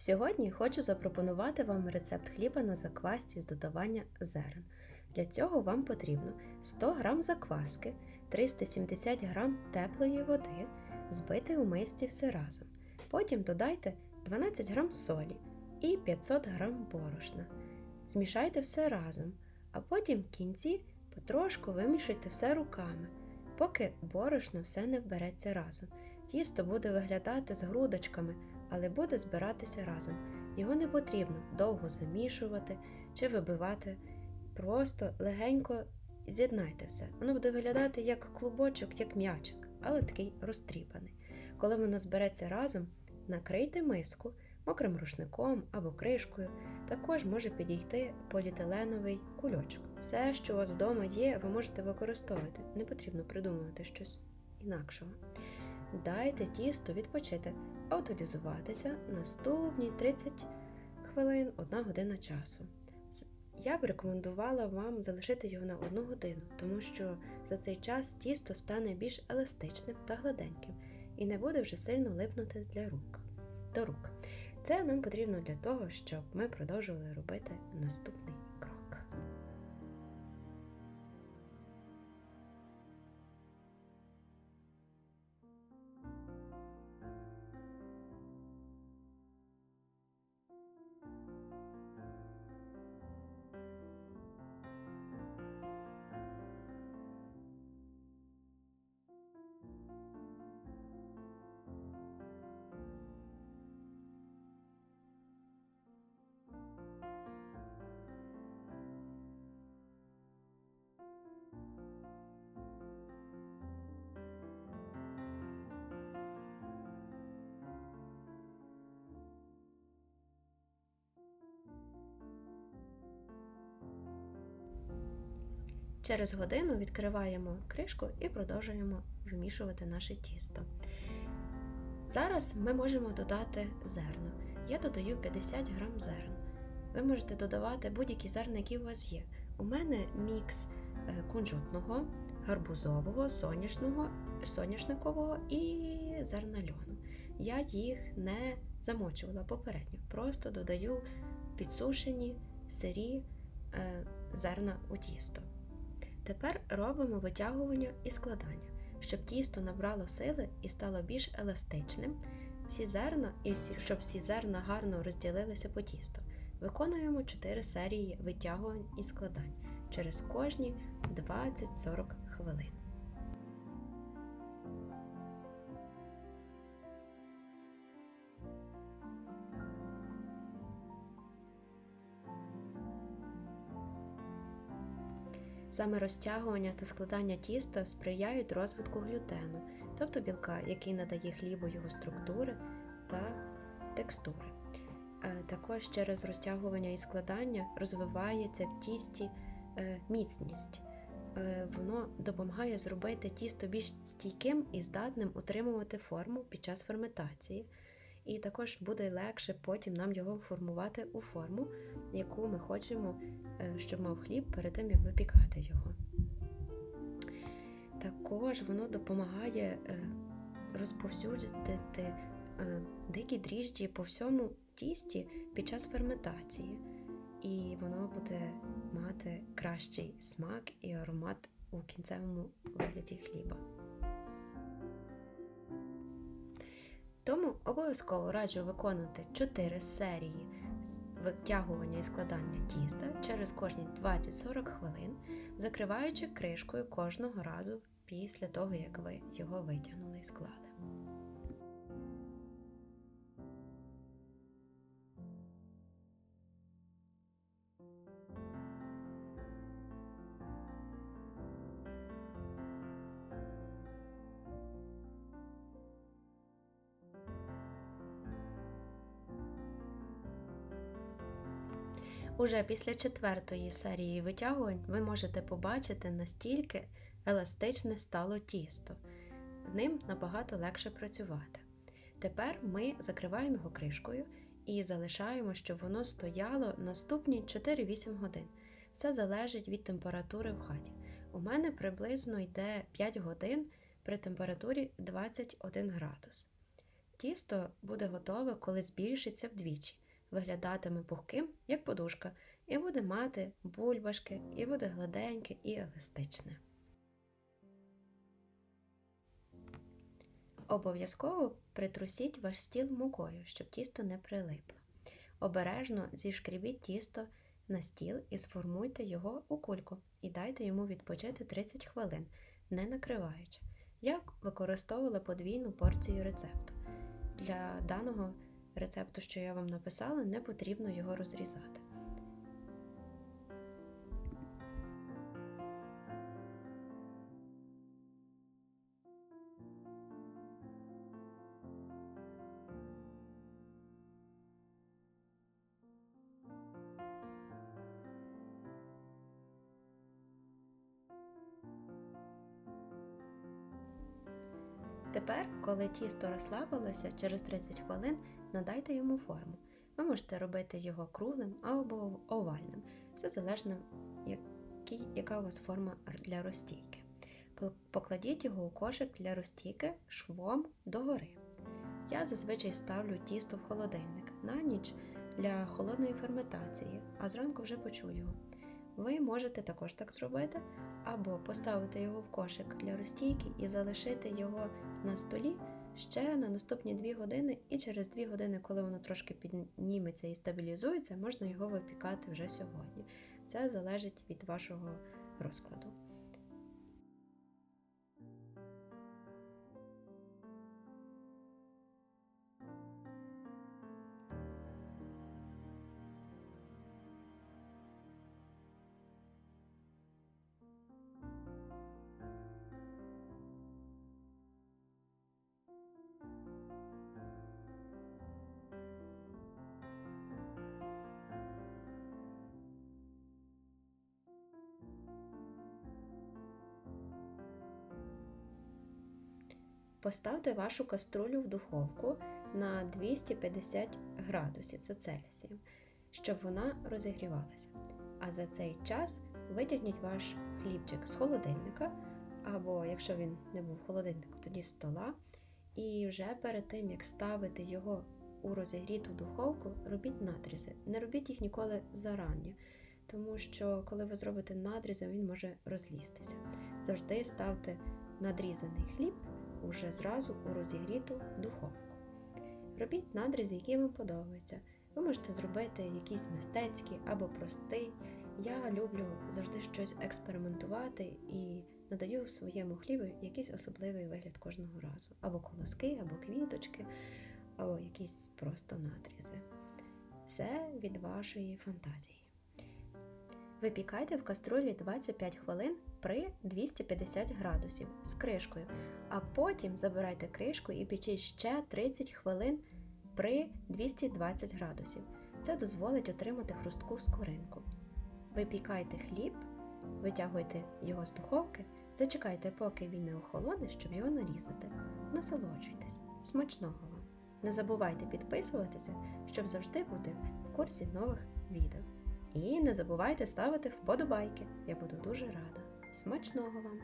Сьогодні хочу запропонувати вам рецепт хліба на заквасці з додавання зерен. Для цього вам потрібно 100 г закваски, 370 г теплої води, збити у мисці все разом. Потім додайте 12 г солі і 500 г борошна. Змішайте все разом, а потім в кінці потрошку вимішайте все руками, поки борошно все не вбереться разом. Тісто буде виглядати з грудочками, але буде збиратися разом. Його не потрібно довго замішувати чи вибивати. Просто легенько з'єднайте все. Воно буде виглядати як клубочок, як м'ячик, але такий розтріпаний. Коли воно збереться разом, накрийте миску мокрим рушником або кришкою. Також може підійти поліетиленовий кульочок. Все, що у вас вдома є, ви можете використовувати. Не потрібно придумувати щось інакшого. Дайте тісто відпочити, аутолізуватися наступні 30 хвилин, 1 година часу. Я б рекомендувала вам залишити його на 1 годину, тому що за цей час тісто стане більш еластичним та гладеньким і не буде вже сильно липнути для рук, до рук. Це нам потрібно для того, щоб ми продовжували робити наступний Через годину відкриваємо кришку і продовжуємо вимішувати наше тісто. Зараз ми можемо додати зерна. Я додаю 50 г зерн. Ви можете додавати будь-які зерна, які у вас є. У мене мікс е, кунжутного, гарбузового, соняшного, соняшникового і зерна льону. Я їх не замочувала попередньо, просто додаю підсушені сирі е, зерна у тісто. Тепер робимо витягування і складання, щоб тісто набрало сили і стало більш еластичним. Всі зерна і щоб всі зерна гарно розділилися по тісту. Виконуємо 4 серії витягувань і складань через кожні 20-40 хвилин. Саме розтягування та складання тіста сприяють розвитку глютену, тобто білка, який надає хлібу його структури та текстури. Е, також через розтягування і складання розвивається в тісті е, міцність. Е, воно допомагає зробити тісто більш стійким і здатним утримувати форму під час ферментації. І також буде легше потім нам його формувати у форму, яку ми хочемо, щоб мав хліб перед тим, як випікати його. Також воно допомагає розповсюдити дикі дріжджі по всьому тісті під час ферментації, і воно буде мати кращий смак і аромат у кінцевому вигляді хліба. Тому обов'язково раджу виконувати 4 серії витягування і складання тіста через кожні 20-40 хвилин, закриваючи кришкою кожного разу після того, як ви його витягнули і склали. Уже після четвертої серії витягувань ви можете побачити, настільки еластичне стало тісто. З ним набагато легше працювати. Тепер ми закриваємо його кришкою і залишаємо, щоб воно стояло наступні 4-8 годин. Все залежить від температури в хаті. У мене приблизно йде 5 годин при температурі 21 градус. Тісто буде готове, коли збільшиться вдвічі, виглядатиме пухким, як подушка, і буде мати бульбашки, і буде гладеньке і еластичне. Обов'язково притрусіть ваш стіл мукою, щоб тісто не прилипло. Обережно зішкрібіть тісто на стіл і сформуйте його у кульку і дайте йому відпочити 30 хвилин, не накриваючи. Я використовувала подвійну порцію рецепту. Для даного рецепту, що я вам написала, не потрібно його розрізати. Тепер, коли тісто розслабилося, через 30 хвилин надайте йому форму. Ви можете робити його круглим або овальним, все залежно, який, яка у вас форма для розстійки. Покладіть його у кошик для розстійки швом догори. Я зазвичай ставлю тісто в холодильник на ніч для холодної ферментації, а зранку вже почую його. Ви можете також так зробити, або поставити його в кошик для розстійки і залишити його на столі ще на наступні 2 години, і через 2 години, коли воно трошки підніметься і стабілізується, можна його випікати вже сьогодні. Все залежить від вашого розкладу. Поставте вашу каструлю в духовку на 250 градусів за Цельсієм, щоб вона розігрівалася. А за цей час витягніть ваш хлібчик з холодильника, або, якщо він не був в тоді стола. І вже перед тим, як ставити його у розігріту духовку, робіть надрізи. Не робіть їх ніколи зарані, тому що, коли ви зробите надрізи, він може розлізтися. Завжди ставте надрізаний хліб уже зразу у розігріту духовку. Робіть надріз, який вам подобається. Ви можете зробити якийсь мистецький або простий. Я люблю завжди щось експериментувати і надаю своєму хлібу якийсь особливий вигляд кожного разу. Або колоски, або квіточки, або якісь просто надрізи. Все від вашої фантазії. Випікайте в каструлі 25 хвилин при 250 градусів з кришкою, а потім забирайте кришку і печіть ще 30 хвилин при 220 градусів. Це дозволить отримати хрустку скоринку. Випікайте хліб, витягуйте його з духовки, зачекайте, поки він не охолоне, щоб його нарізати. Насолоджуйтесь, смачного вам! Не забувайте підписуватися, щоб завжди бути в курсі нових відео. І не забувайте ставити вподобайки. Я буду дуже рада. Смачного вам!